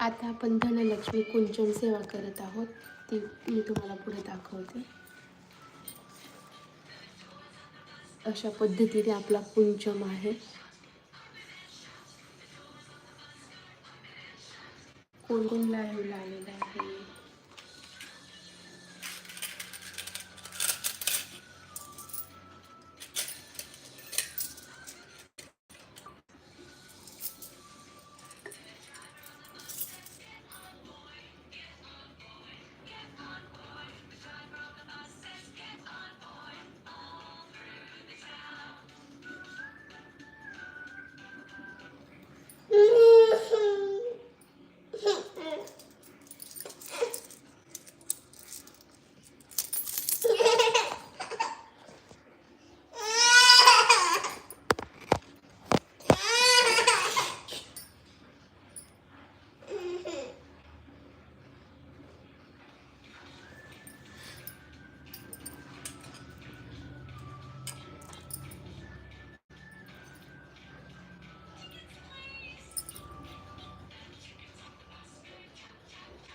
आता आपण धनलक्ष्मी कुंचन सेवा करत आहोत. ती मी तुम्हाला पुढे दाखवते. अशा पद्धतीने आपला कुंचम आहे. कोण कोण लाईव्ह आलेलं आहे?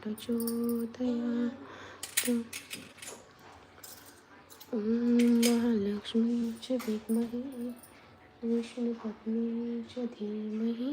प्रचोदयात् ॐ महालक्ष्मी च विद्महे विष्णुपत्नी च धीमहि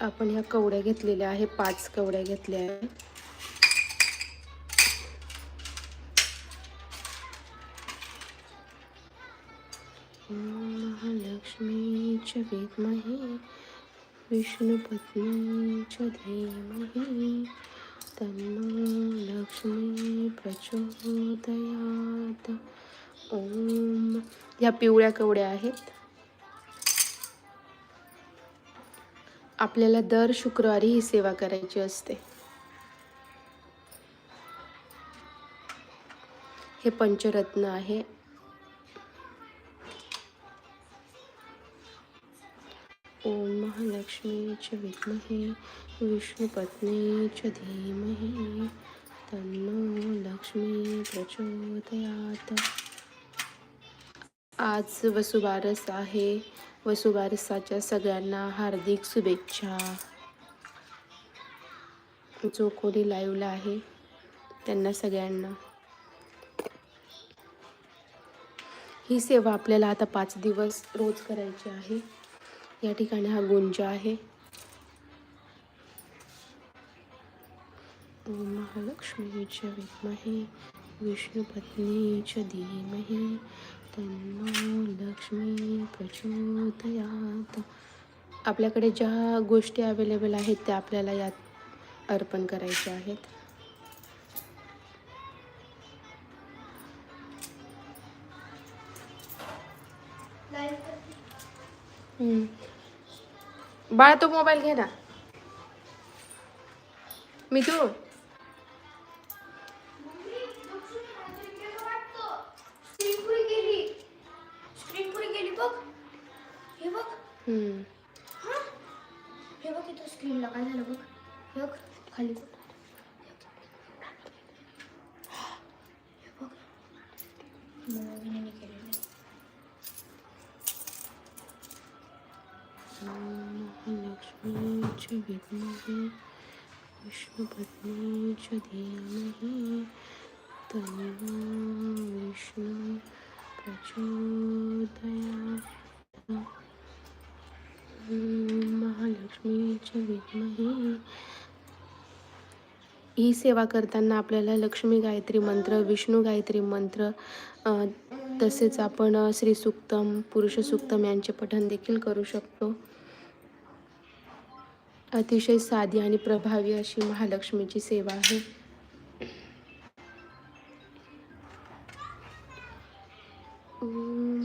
आपण ह्या कवड्या घेतलेल्या आहे पाच कवड्या घेतल्या आहे ॐ विद्महे विष्णुपत्नी धीमहि तन्नो लक्ष्मी प्रचोदयात ओम. ह्या पिवळ्या कवड्या आहेत. आपल्याला दर शुक्रवारी ही सेवा करायची असते. हे पंचरत्न आहे. ओम महालक्ष्मी च विद्महे विष्णुपत्नी च धीमहि तन्नो लक्ष्मी प्रचोदयात. आज वसुबारस आहे. वसुबारसाच्या सगळ्यांना हार्दिक शुभेच्छा. जो कोणी लाईव्हला आहे त्यांना सगळ्यांना. ही सेवा आपल्याला आता पाच दिवस रोज करायची आहे. या ठिकाणी हा गुंज आहे. महालक्ष्मी महालक्ष्मीच्या विद्महे विष्णुपत्नी च धीमहि, तन्नो लक्ष्मी प्रचोदयात। आपल्याकडे ज्या गोष्टी अवेलेबल आहेत, त्या आपल्याला यात अर्पण करायच्या आहेत. हम्म. बाळा तो मोबाईल घे ना. मी तू स्क्रीनला काय झालं बघ? बघ खाली बघ. हे बघ. मनोविनीने विष्णु ॐ विद्महे ही सेवा करताना आपल्याला लक्ष्मी गायत्री मंत्र विष्णू गायत्री मंत्र तसेच आपण श्री सुक्तम पुरुष सुक्तम यांचे पठण देखील करू शकतो. अतिशय साधी आणि प्रभावी अशी महालक्ष्मीची सेवा आहे. ॐ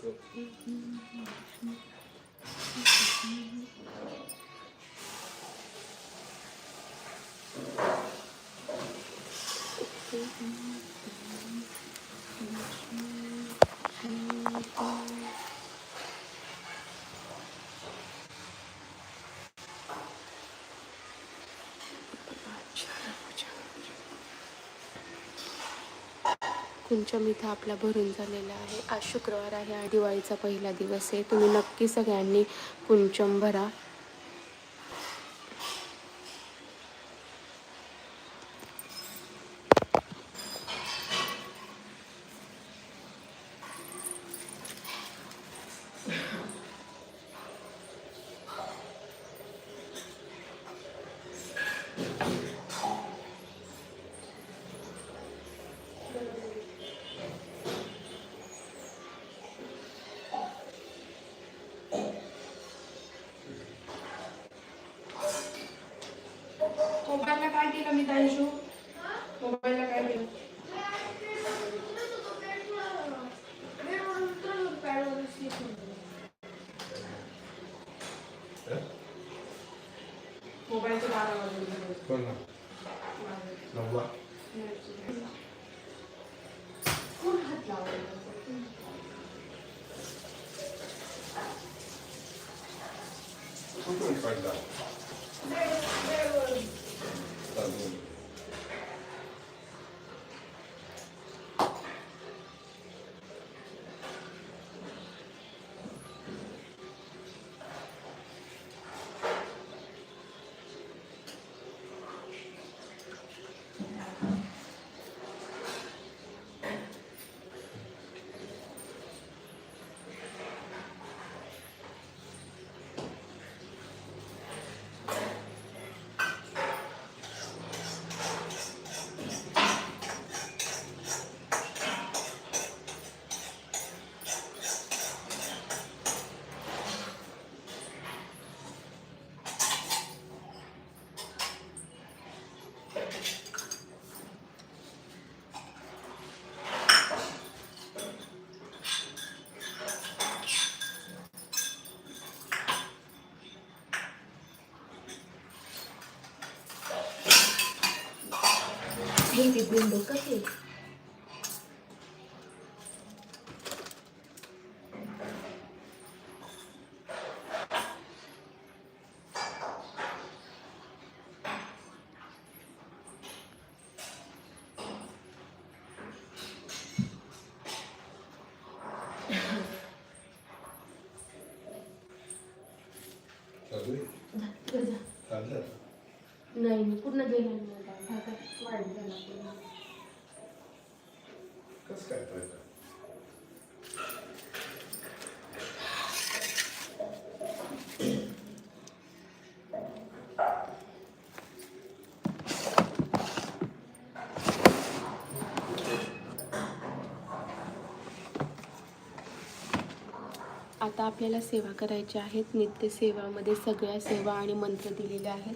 Ficou. कुंचम इथं आपला भरून झालेला आहे. आज शुक्रवार आहे. आणि दिवाळीचा पहिला दिवस आहे. तुम्ही नक्की सगळ्यांनी कुंचम भरा. मोबाईलचे बारा वाजले कोण ना. नववा. कोण हात लावला? कुठून काढला चालून. हे ते विंडो कसे चालू आहे? चाललं आता. नाही मी पूर्ण गेला वाढ झाला कस काय आता आपल्याला सेवा करायच्या आहेत. नित्यसेवामध्ये सगळ्या सेवा आणि मंत्र दिलेले आहेत.